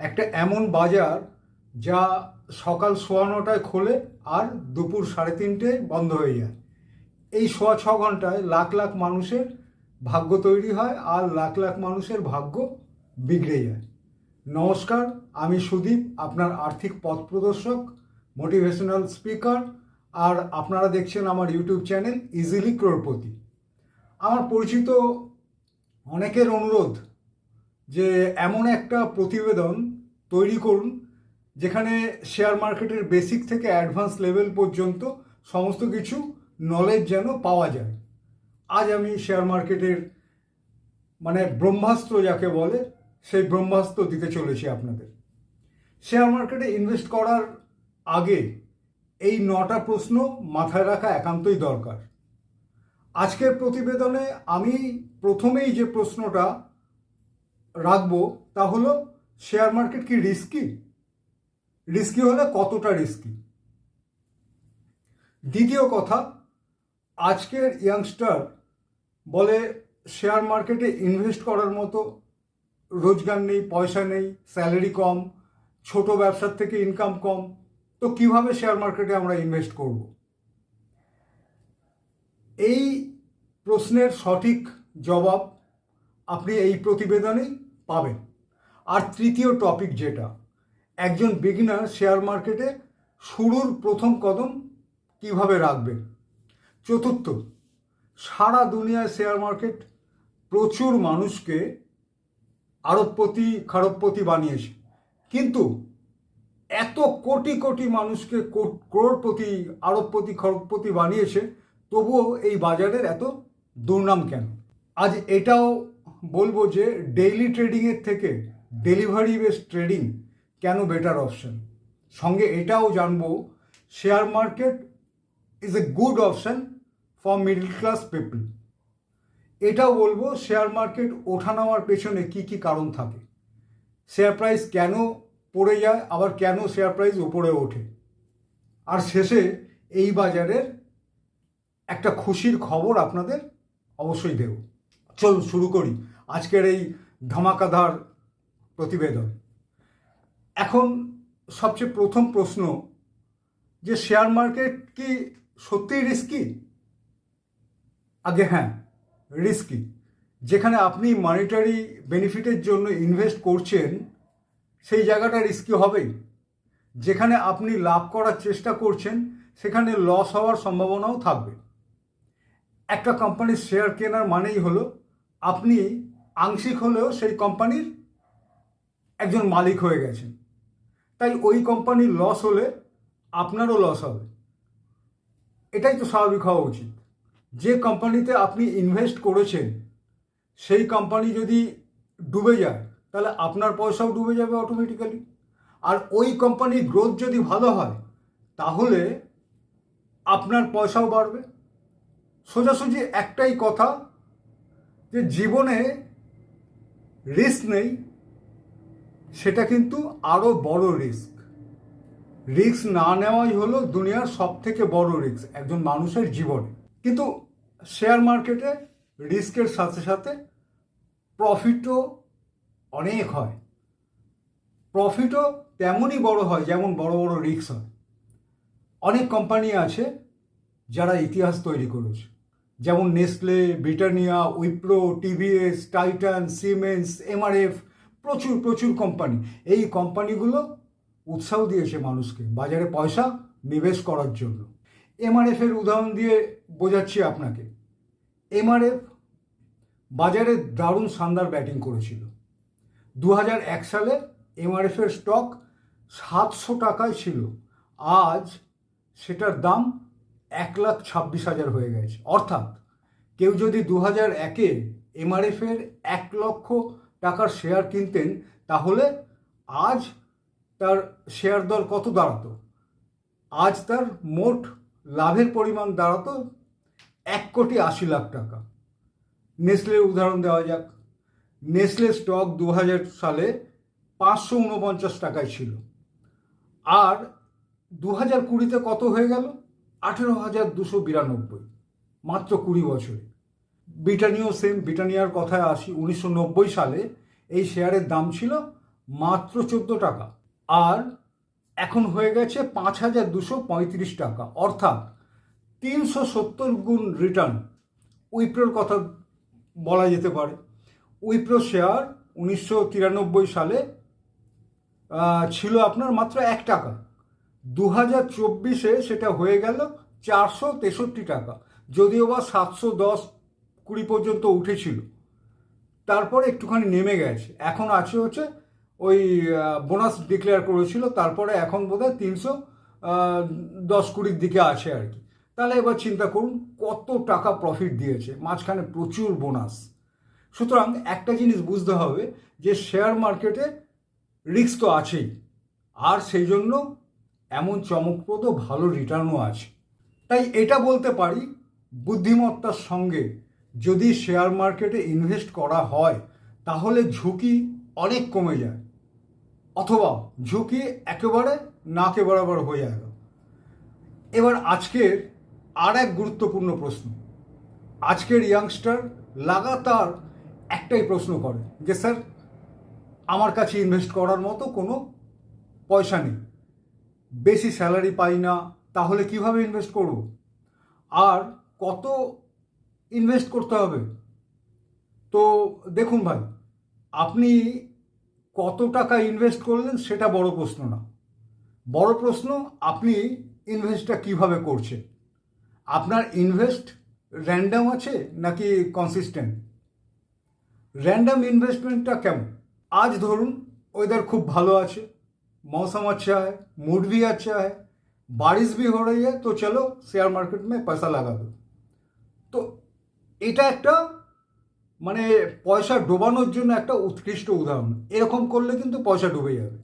একটা এমন বাজার যা সকাল সোয়া নটায় খোলে আর দুপুর সাড়ে তিনটে বন্ধ হয়ে যায়। এই সোয়া ছ ঘন্টায় লাখ লাখ মানুষের ভাগ্য তৈরি হয় আর লাখ লাখ মানুষের ভাগ্য বিগড়ে যায়। নমস্কার, আমি সুদীপ, আপনার আর্থিক পথ প্রদর্শক, মোটিভেশনাল স্পিকার, আর আপনারা দেখছেন আমার ইউটিউব চ্যানেল ইজিলি ক্রোড়পতি আমার পরিচিত অনেকের অনুরোধ যে এমন একটা প্রতিবেদন তৈরি করুন যেখানে শেয়ার মার্কেটের বেসিক থেকে অ্যাডভান্স লেভেল পর্যন্ত সমস্ত কিছু নলেজ যেন পাওয়া যায়। আজ আমি শেয়ার মার্কেটের মানে ব্রহ্মাস্ত্র যাকে বলে, সেই ব্রহ্মাস্ত্র দিতে চলেছি আপনাদের। শেয়ার মার্কেটে ইনভেস্ট করার আগে এই নটা প্রশ্ন মাথায় রাখা একান্তই দরকার। আজকের প্রতিবেদনে আমি প্রথমেই যে প্রশ্নটা রাখব, তা হলো শেয়ার মার্কেট কি রিস্কি রিস্কি হলে কতটা রিস্কি দ্বিতীয় কথা, আজকের ইয়াংস্টার বলে শেয়ার মার্কেটে ইনভেস্ট করার মতো রোজগার নেই, পয়সা নেই স্যালারি কম, ছোট ব্যবসার থেকে ইনকাম কম, তো কীভাবে শেয়ার মার্কেটে আমরা ইনভেস্ট করব? এই প্রশ্নের সঠিক জবাব আপনি এই প্রতিবেদনেই পাবেন। আর তৃতীয় টপিক যেটা, একজন বিগিনার শেয়ার মার্কেটে শুরুর প্রথম কদম কীভাবে রাখবেন? চতুর্থ, সারা দুনিয়ায় শেয়ার মার্কেট প্রচুর মানুষকে আরবপতি খারবপতি বানিয়েছে। কিন্তু এত কোটি কোটি মানুষকে করোড়পতি আরবপতি খরবপতি বানিয়েছে, তবুও এই বাজারের এত দুর্নাম কেন? আজ এটাও বলব যে ডেইলি ট্রেডিংয়ের থেকে ডেলিভারি বেস ট্রেডিং কেন বেটার অপশন সঙ্গে এটাও জানব share market is a good option for middle class people এটাও বলব শেয়ার মার্কেট ওঠা নামার পেছনে কি কি কারণ থাকে? শেয়ার প্রাইস কেন পড়ে যায়, আবার কেন শেয়ার প্রাইস উপরে ওঠে? আর শেষে এই বাজারের একটা খুশির খবর আপনাদের অবশ্যই দেব। চলুন শুরু করি। আজকের এই ধমাকাধার প্রতিবেদন। এখন সবচেয়ে প্রথম প্রশ্ন, যে শেয়ার মার্কেট কি সত্যিই রিস্কি আগে হ্যাঁ রিস্কি যেখানে আপনি মানিটারি বেনিফিটের জন্য ইনভেস্ট করছেন, সেই জায়গাটা রিস্কি হবেই। যেখানে আপনি লাভ করার চেষ্টা করছেন, সেখানে লস হওয়ার সম্ভাবনাও থাকবে। একটা কোম্পানির শেয়ার কেনার মানেই হলো, আপনি আংশিক হলেও সেই কোম্পানির একজন মালিক হয়ে গেছেন তাই ওই কোম্পানির লস হলে আপনারও লস হবে। এটাই তো স্বাভাবিক হওয়া উচিত। যে কোম্পানিতে আপনি ইনভেস্ট করেছেন, সেই কোম্পানি যদি ডুবে যায়, তাহলে আপনার পয়সাও ডুবে যাবে অটোমেটিক্যালি আর ওই কোম্পানির গ্রোথ যদি ভালো হয়, তাহলে আপনার পয়সাও বাড়বে। সোজাসুজি একটাই কথা যে জীবনে রিস্ক নেই, সেটা কিন্তু আরও বড় রিস্ক রিস্ক না নেওয়াই হলো দুনিয়ার সব থেকে বড় রিস্ক একজন মানুষের জীবনে। কিন্তু শেয়ার মার্কেটে রিস্কের সাথে সাথে প্রফিটও অনেক হয়। প্রফিটও তেমনই বড় হয় যেমন বড় বড় রিস্ক হয়। অনেক কোম্পানি আছে যারা ইতিহাস তৈরি করেছে। যেমন Nestle, Britannia, Wipro, TVS, Titan, Siemens, MRF, প্রচুর প্রচুর কোম্পানি। এই কোম্পানিগুলো উৎসাহ দিয়েছে মানুষকে বাজারে পয়সা নিবেশ করার জন্য। এমআরএফ এর উদাহরণ দিয়ে বোঝাচ্ছি আপনাকে। এমআরএফ বাজারে দারুণ শানদার ব্যাটিং করেছিল। দু এক সালে এমআরএফ এর স্টক সাতশো টাকায় ছিল। আজ সেটার দাম এক লাখ ছাব্বিশ হাজার হয়ে গেছে। অর্থাৎ কেউ যদি দু হাজার একে এমআরএফ এর এক লক্ষ টাকার শেয়ার কিনতেন, তাহলে আজ তার শেয়ার দর কত দাঁড়াতো? আজ তার মোট লাভের পরিমাণ দাঁড়াতো এক কোটি আশি লাখ টাকা। নেসলের উদাহরণ দেওয়া যাক। নেসলে স্টক দু হাজার সালে পাঁচশো উনপঞ্চাশ টাকায় ছিল। আর দু হাজার কুড়িতে কত হয়ে গেল? আঠেরো হাজার দুশো বিরানব্বই, মাত্র কুড়ি বছরে। ব্রিটানিয়াও সেম ব্রিটানিয়ার কথায় আসি, উনিশশো নব্বই সালে এই শেয়ারের দাম ছিল মাত্র চোদ্দ টাকা, আর এখন হয়ে গেছে পাঁচ হাজার দুশো পঁয়ত্রিশ টাকা। অর্থাৎ তিনশো সত্তর গুণ রিটার্ন উইপ্রোর কথা বলা যেতে পারে। উইপ্রো শেয়ার উনিশশো তিরানব্বই সালে ছিল আপনার মাত্র এক টাকা। দু হাজার চব্বিশে সেটা হয়ে গেল চারশো তেষট্টি টাকা। যদিও বা সাতশো দশ কুড়ি পর্যন্ত উঠেছিল। তারপরে একটুখানি নেমে গেছে। এখন আছে হচ্ছে ওই বোনাস ডিক্লেয়ার করেছিল। তারপরে এখন বোধহয় তিনশো দশ কুড়ির দিকে আছে আর কি। তাহলে এবার চিন্তা করুন, কত টাকা প্রফিট দিয়েছে। মাঝখানে প্রচুর বোনাস সুতরাং একটা জিনিস বুঝতে হবে যে শেয়ার মার্কেটে রিস্ক তো আছেই। আর সেই জন্য এমন চমকপ্রদ ভালো রিটার্নও আছে। তাই এটা বলতে পারি, বুদ্ধিমত্তার সঙ্গে যদি শেয়ার মার্কেটে ইনভেস্ট করা হয়, তাহলে ঝুঁকি অনেক কমে যায়। অথবা ঝুঁকি একেবারে নাকে বরাবর হয়ে যায় এবার আজকের আর এক গুরুত্বপূর্ণ প্রশ্ন। আজকের ইয়াংস্টার লাগাতার একটাই প্রশ্ন করে যে, স্যার, আমার কাছে ইনভেস্ট করার মতো কোনো পয়সা নেই। বেশি স্যালারি পাই না, তাহলে কীভাবে ইনভেস্ট করব? আর কত ইনভেস্ট করতে হবে? তো দেখুন ভাই, আপনি কত টাকা ইনভেস্ট করলেন সেটা বড় প্রশ্ন না। বড় প্রশ্ন, আপনি ইনভেস্টটা কীভাবে করছেন? আপনার ইনভেস্ট র্যান্ডাম আছে নাকি কনসিস্টেন্ট র্যান্ডাম ইনভেস্টমেন্টটা কেমন? আজ ধরুন ওয়েদার খুব ভালো আছে मौसम अच्छा है मूड भी अच्छा है बारिश भी हो रही है तो चलो शेयर मार्केट में पैसा लगा दो তো এটা একটা মানে পয়সা ডোবানোর জন্য একটা উৎকৃষ্ট উদাহরণ এরকম করলে কিন্তু পয়সা ডুবে যাবে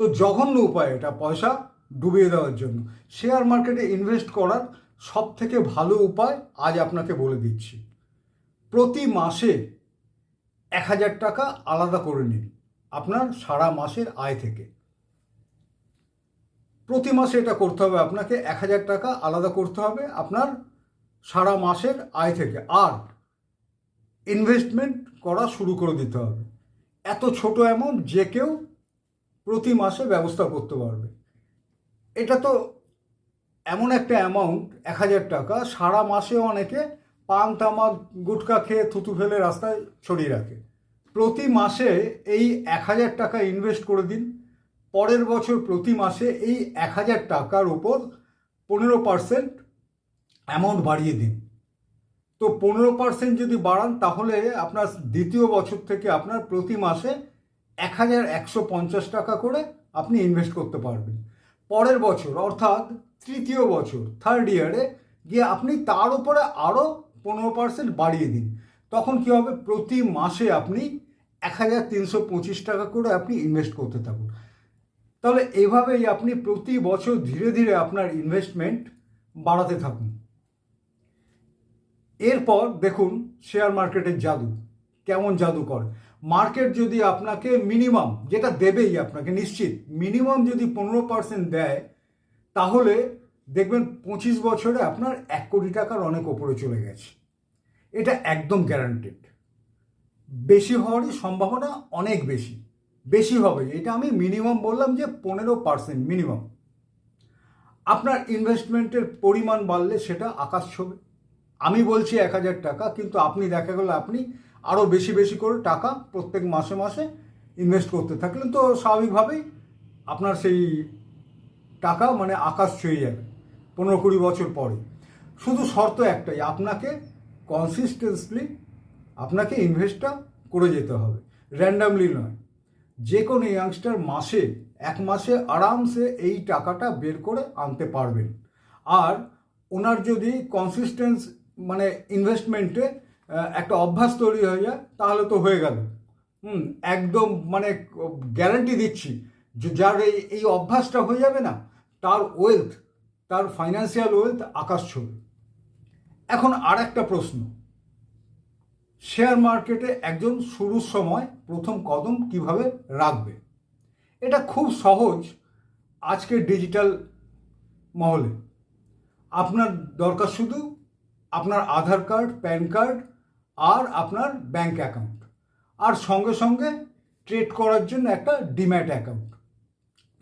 তো জঘন্য উপায় এটা পয়সা ডুবিয়ে দেওয়ার জন্য শেয়ার মার্কেটে ইনভেস্ট করার সব থেকে ভালো উপায় আজ আপনাকে বলে দিচ্ছি প্রতি মাসে এক হাজার টাকা আলাদা করে নিন আপনার সারা মাসের আয় থেকে। প্রতি মাসে এটা করতে হবে আপনাকে এক হাজার টাকা আলাদা করতে হবে আপনার সারা মাসের আয় থেকে। আর ইনভেস্টমেন্ট করা শুরু করে দিতে হবে। এত ছোট অ্যামাউন্ট যে কেউ প্রতি মাসে ব্যবস্থা করতে পারবে। এটা তো এমন একটা অ্যামাউন্ট এক হাজার টাকা, সারা মাসে অনেকে পান, তামাক গুটকা খেয়ে থুতু ফেলে রাস্তায় ছড়িয়ে রাখে। প্রতি মাসে এই এক হাজার টাকা ইনভেস্ট করে দিন। পরের বছর প্রতি মাসে এই এক হাজার টাকার উপর পনেরো পার্সেন্ট অ্যামাউন্ট বাড়িয়ে দিন। তো পনেরো পার্সেন্ট যদি বাড়ান, তাহলে আপনার দ্বিতীয় বছর থেকে আপনার প্রতি মাসে এক হাজার একশো পঞ্চাশ টাকা করে আপনি ইনভেস্ট করতে পারবেন। পরের বছর, অর্থাৎ তৃতীয় বছর থার্ড ইয়ারে গিয়ে আপনি তার উপরে আরও পনেরো পার্সেন্ট বাড়িয়ে দিন। তখন কী হবে? প্রতি মাসে আপনি এক হাজার তিনশো পঁচিশ টাকা করে আপনি ইনভেস্ট করতে থাকুন। তাহলে এভাবেই আপনি প্রতি বছর ধীরে ধীরে আপনার ইনভেস্টমেন্ট বাড়াতে থাকুন। এরপর দেখুন শেয়ার মার্কেটের জাদু, কেমন জাদু করে মার্কেট যদি আপনাকে মিনিমাম যেটা দেবেই আপনাকে, নিশ্চিত মিনিমাম যদি পনেরো পার্সেন্ট দেয়, তাহলে দেখবেন পঁচিশ বছরে আপনার এক কোটি টাকার অনেক ওপরে চলে গেছে। এটা একদম গ্যারান্টেড বেশি হওয়ারই সম্ভাবনা অনেক বেশি। বেশি হবে। এটা আমি মিনিমাম বললাম যে পনেরো পার্সেন্ট মিনিমাম আপনার ইনভেস্টমেন্টের পরিমাণ বাড়লে সেটা আকাশ ছবে। আমি বলছি এক হাজার টাকা, কিন্তু আপনি দেখা গেল আপনি আরও বেশি বেশি করে টাকা প্রত্যেক মাসে মাসে ইনভেস্ট করতে থাকলেন। তো স্বাভাবিকভাবেই আপনার সেই টাকা মানে আকাশ ছুঁয়ে যাবে পনেরো কুড়ি বছর পরে। শুধু শর্ত একটাই, আপনাকে কনসিস্টেন্সলি আপনাকে ইনভেস্টটা করে যেতে হবে। র্যান্ডামলি নয়। যে কোনো ইয়াংস্টার মাসে, এক মাসে আরামসে এই টাকাটা বের করে আনতে পারবেন। আর ওনার যদি কনসিস্টেন্স মানে ইনভেস্টমেন্টে একটা অভ্যাস তৈরি হয়ে যায়, তাহলে তো হয়ে গেল। হুম, একদম মানে গ্যারান্টি দিচ্ছি যে যার এই এই অভ্যাসটা হয়ে যাবে না, তার ওয়েলথ তার ফাইন্যান্সিয়াল ওয়েলথ আকাশ ছবি। এখন আর একটা প্রশ্ন। শেয়ার মার্কেটে একজন শুরুর সময় প্রথম কদম কীভাবে রাখবে? এটা খুব সহজ আজকের ডিজিটাল মহলে। আপনার দরকার শুধু আপনার আধার কার্ড, প্যান কার্ড আর আপনার ব্যাংক অ্যাকাউন্ট। আর সঙ্গে সঙ্গে ট্রেড করার জন্য একটা ডিম্যাট অ্যাকাউন্ট।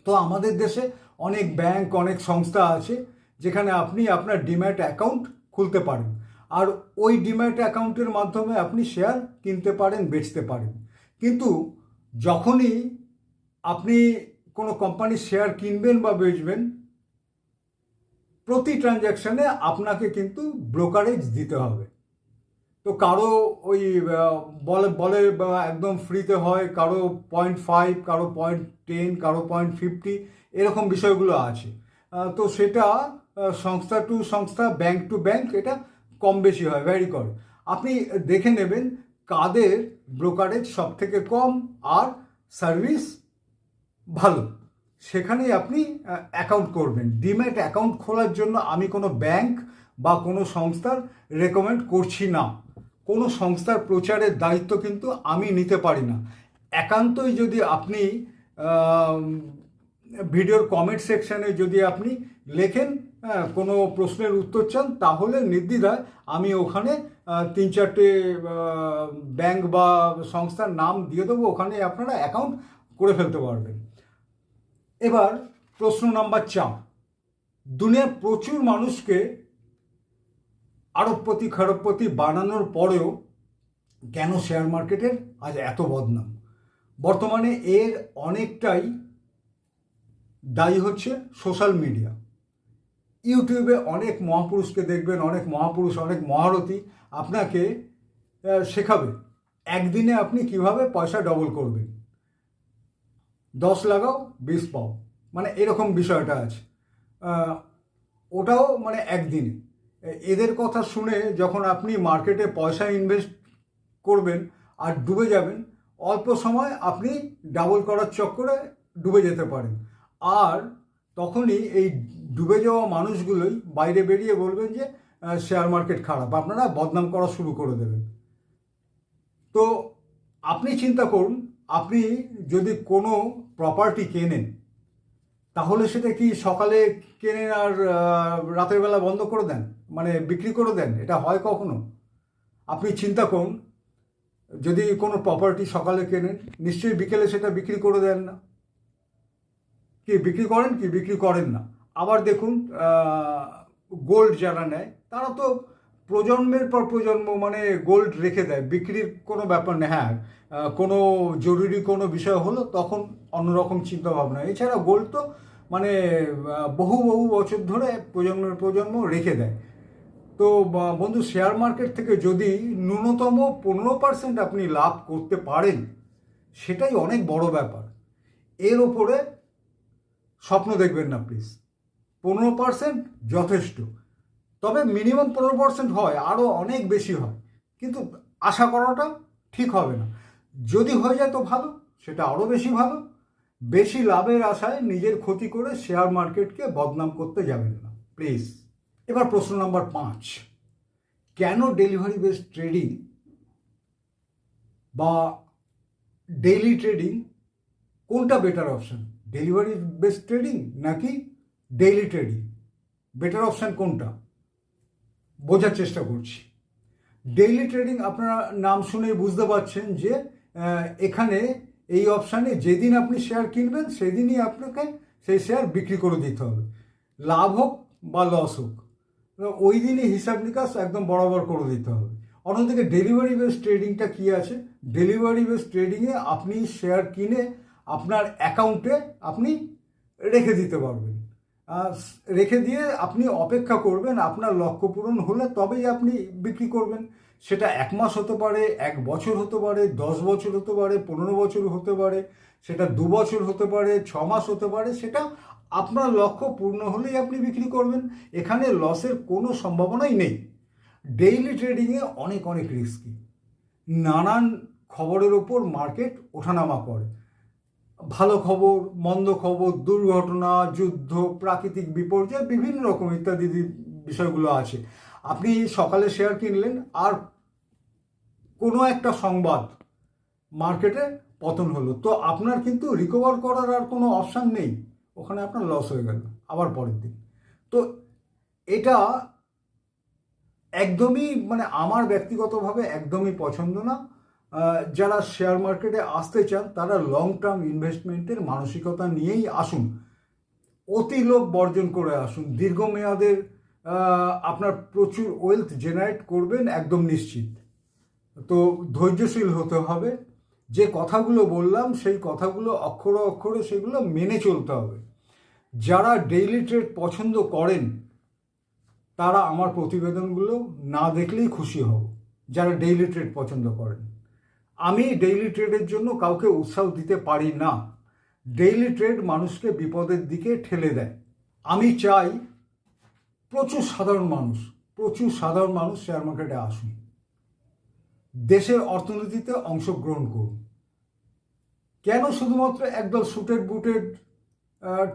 তো আমাদের দেশে অনেক ব্যাংক, অনেক সংস্থা আছে যেখানে আপনি আপনার ডিম্যাট অ্যাকাউন্ট খুলতে পারেন। আর ওই ডিম্যাট অ্যাকাউন্টের মাধ্যমে আপনি শেয়ার কিনতে পারেন, বেচতে পারেন। কিন্তু যখনই আপনি কোনো কোম্পানির শেয়ার কিনবেন বা বেচবেন, প্রতি ট্রানজ্যাকশানে আপনাকে কিন্তু ব্রোকারেজ দিতে হবে। তো কারও ওই বলে বলে একদম ফ্রিতে হয়, কারও পয়েন্ট ফাইভ কারও পয়েন্ট টেন কারও পয়েন্ট ফিফটি এরকম বিষয়গুলো আছে। তো সেটা সংস্থা টু সংস্থা ব্যাংক টু ব্যাংক এটা কম বেশি হয় ভ্যারি করে। আপনি দেখে নেবেন কাদের ব্রোকারেজ সব থেকে কম আর সার্ভিস ভালো। সেখানেই আপনি অ্যাকাউন্ট করবেন। ডিম্যাট অ্যাকাউন্ট খোলার জন্য আমি কোনো ব্যাংক বা কোনো সংস্থার রেকমেন্ড করছি না। কোনো সংস্থার প্রচারের দায়িত্ব কিন্তু আমি নিতে পারি না। একান্তই যদি আপনি ভিডিওর কমেন্ট সেকশানে যদি আপনি লেখেন কোনো প্রশ্নের উত্তর চান, তাহলে নির্দ্বিধায় আমি ওখানে তিন চারটে ব্যাংক বা সংস্থার নাম দিয়ে দেবো, ওখানে আপনারা অ্যাকাউন্ট করে ফেলতে পারবেন। এবার প্রশ্ন নাম্বার চার। দুনিয়ার প্রচুর মানুষকে আরবপতি খারবপতি বানানোর পরেও কেন শেয়ার মার্কেটের আজ এত বদনাম? বর্তমানে এর অনেকটাই দায়ী হচ্ছে সোশ্যাল মিডিয়া ইউটিউবে অনেক মহাপুরুষকে দেখবেন, অনেক মহাপুরুষ, অনেক মহারথী আপনাকে শেখাবে। একদিনে আপনি কীভাবে পয়সা ডবল করবেন? দশ লাগাও, বিশ পাও। মানে এরকম বিষয়টা আছে। ওটাও মানে একদিনে। এদের কথা শুনে যখন আপনি মার্কেটে পয়সা ইনভেস্ট করবেন আর ডুবে যাবেন, অল্প সময় আপনি ডাবল করার চক্করে ডুবে যেতে পারেন। আর তখনই এই ডুবে যাওয়া মানুষগুলোই বাইরে বেরিয়ে বলবেন যে শেয়ার মার্কেট খারাপ। আপনারা বদনাম করা শুরু করে দেবেন। তো আপনি চিন্তা করুন, আপনি যদি কোনো প্রপার্টি কেনেন, তাহলে সেটা কি সকালে কেনেন আর রাতের বেলা বন্ধ করে দেন? মানে বিক্রি করে দেন? এটা হয় কখনো? আপনি চিন্তা করুন, যদি কোনো প্রপার্টি সকালে কেনেন, নিশ্চয়ই বিকেলে সেটা বিক্রি করে দেন না। কি বিক্রি করেন কি বিক্রি করেন না। আবার দেখুন গোল্ড যারা নেয়, তারা তো প্রজন্মের পর প্রজন্ম মানে গোল্ড রেখে দেয়। বিক্রির কোনো ব্যাপার নেই। হ্যাঁ কোনো জরুরি কোনো বিষয় হলো, তখন অন্যরকম চিন্তা ভাবনা এছাড়া গোল্ড তো মানে বহু বহু বছর ধরে প্রজন্মের প্রজন্ম রেখে দেয়। তো বন্ধু শেয়ার মার্কেট থেকে যদি ন্যূনতম পনেরো পার্সেন্ট আপনি লাভ করতে পারেন, সেটাই অনেক বড় ব্যাপার। এর ওপরে স্বপ্ন দেখবেন না প্লিজ পনেরো পার্সেন্ট যথেষ্ট। তবে মিনিমাম পনেরো পার্সেন্ট হয় আরও অনেক বেশি হয়। কিন্তু আশা করাটা ঠিক হবে না। যদি হয়ে যায় তো ভালো, সেটা আরও বেশি ভালো। বেশি লাভের আশায় নিজের ক্ষতি করে শেয়ার মার্কেটকে বদনাম করতে যাবেন না প্লিজ এবার প্রশ্ন নাম্বার পাঁচ। কেন ডেলিভারি বেস ট্রেডিং বা ডেইলি ট্রেডিং কোনটা better option delivery base trading নাকি ডেইলি ট্রেডিং বেটার অপশান কোনটা? বোঝার চেষ্টা করছি। ডেইলি ট্রেডিং আপনারা নাম শুনেই বুঝতে পারছেন যে এখানে এই অপশানে যেদিন আপনি শেয়ার কিনবেন, সেদিনই আপনাকে সেই শেয়ার বিক্রি করে দিতে হবে। লাভ হোক বা লস হোক, ওই দিনই হিসাব নিকাশ একদম বরাবর করে দিতে হবে। অন্যদিকে ডেলিভারি বেস ট্রেডিংটা কী আছে? ডেলিভারি বেস ট্রেডিংয়ে আপনি শেয়ার কিনে আপনার অ্যাকাউন্টে আপনি রেখে দিতে পারবেন। রেখে দিয়ে আপনি অপেক্ষা করবেন, আপনার লক্ষ্য পূরণ হলে তবেই আপনি বিক্রি করবেন। সেটা এক মাস হতে পারে, এক বছর হতে পারে, দশ বছর হতে পারে, পনেরো বছর হতে পারে, সেটা দু বছর হতে পারে, ছ মাস হতে পারে, সেটা আপনার লক্ষ্য পূর্ণ হলেই আপনি বিক্রি করবেন। এখানে লসের কোনো সম্ভাবনাই নেই। ডেইলি ট্রেডিংয়ে অনেক অনেক রিস্কি। নানান খবরের ওপর মার্কেট ওঠানামা করে। ভালো খবর, মন্দ খবর, দুর্ঘটনা, যুদ্ধ, প্রাকৃতিক বিপর্যয়, বিভিন্ন রকম ইত্যাদি বিষয়গুলো আছে। আপনি সকালে শেয়ার কিনলেন আর কোনো একটা সংবাদ মার্কেটে পতন হলো। তো আপনার কিন্তু রিকভার করার আর কোনো অপশান নেই। ওখানে আপনার লস হয়ে গেল। আবার পরের দিন। তো এটা একদমই মানে আমার ব্যক্তিগতভাবে একদমই পছন্দ না। যারা শেয়ার মার্কেটে আসতে চান, তারা লং টার্ম ইনভেস্টমেন্টের মানসিকতা নিয়েই আসুন। অতি লোক বর্জন করে আসুন। দীর্ঘমেয়াদের আপনার প্রচুর ওয়েলথ জেনারেট করবেন একদম নিশ্চিত। তো ধৈর্যশীল হতে হবে। যে কথাগুলো বললাম, সেই কথাগুলো অক্ষরে অক্ষরে সেগুলো মেনে চলতে হবে। যারা ডেইলি ট্রেড পছন্দ করেন, তারা আমার প্রতিবেদনগুলো না দেখলেই খুশি হব। যারা ডেইলি ট্রেড পছন্দ করেন। আমি ডেইলি ট্রেডের জন্য কাউকে উৎসাহ দিতে পারি না। ডেইলি ট্রেড মানুষকে বিপদের দিকে ঠেলে দেয়। আমি চাই প্রচুর সাধারণ মানুষ, প্রচুর সাধারণ মানুষ শেয়ার মার্কেটে আসুন। দেশের অর্থনীতিতে অংশগ্রহণ করুন। কেন শুধুমাত্র একদল সুটেড বুটেড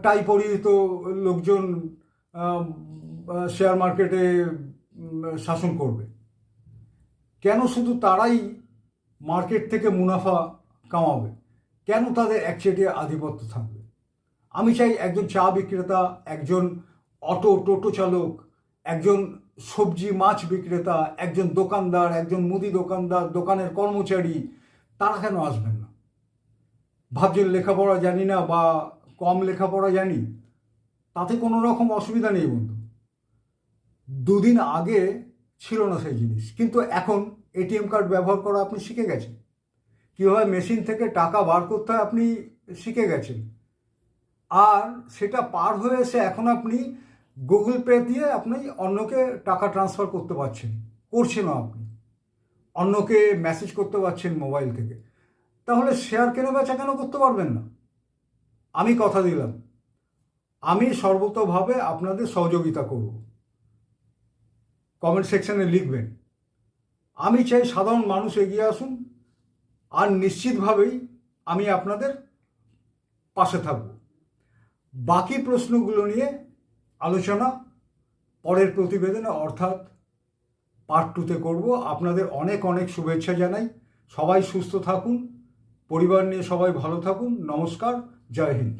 টাই পরিহিত লোকজন শেয়ার মার্কেটে শাসন করবে? কেন শুধু তারাই মার্কেট থেকে মুনাফা কামাবে। কেন তাদের একচেটিয়া আধিপত্য থাকবে? আমি চাই একজন চা বিক্রেতা, একজন অটো টোটো চালক, একজন সবজি মাছ বিক্রেতা, একজন দোকানদার, একজন মুদি দোকানদার, দোকানের কর্মচারী, তারা কেন আসবেন না? ভাবছেন লেখাপড়া জানি না বা কম লেখাপড়া জানি? তাতে কোনো রকম অসুবিধা নেই বন্ধু। দুদিন আগে ছিল না সেই জিনিস, কিন্তু এখন এটিএম কার্ড ব্যবহার করা আপনি শিখে গেছেন। কীভাবে মেশিন থেকে টাকা বার করতে হয় আপনি শিখে গেছেন। আর সেটা পার হয়ে এসে এখন আপনি গুগল পে দিয়ে আপনি অন্যকে টাকা ট্রান্সফার করতে পারছেন। করছেনও আপনি। অন্যকে মেসেজ করতে পারছেন মোবাইল থেকে। তাহলে শেয়ার কেন বেচা কেন করতে পারবেন না? আমি কথা দিলাম। আমি সর্বতভাবে আপনাদের সহযোগিতা করব। কমেন্ট সেকশনে লিখবেন। আমি চাই সাধারণ মানুষ এগিয়ে আসুন, আর নিশ্চিতভাবেই আমি আপনাদের পাশে থাকব। বাকি প্রশ্নগুলো নিয়ে আলোচনা পরের প্রতিবেদনে, অর্থাৎ পার্ট টুতে করব। আপনাদের অনেক অনেক শুভেচ্ছা জানাই। সবাই সুস্থ থাকুন, পরিবার নিয়ে সবাই ভালো থাকুন। নমস্কার, জয় হিন্দ।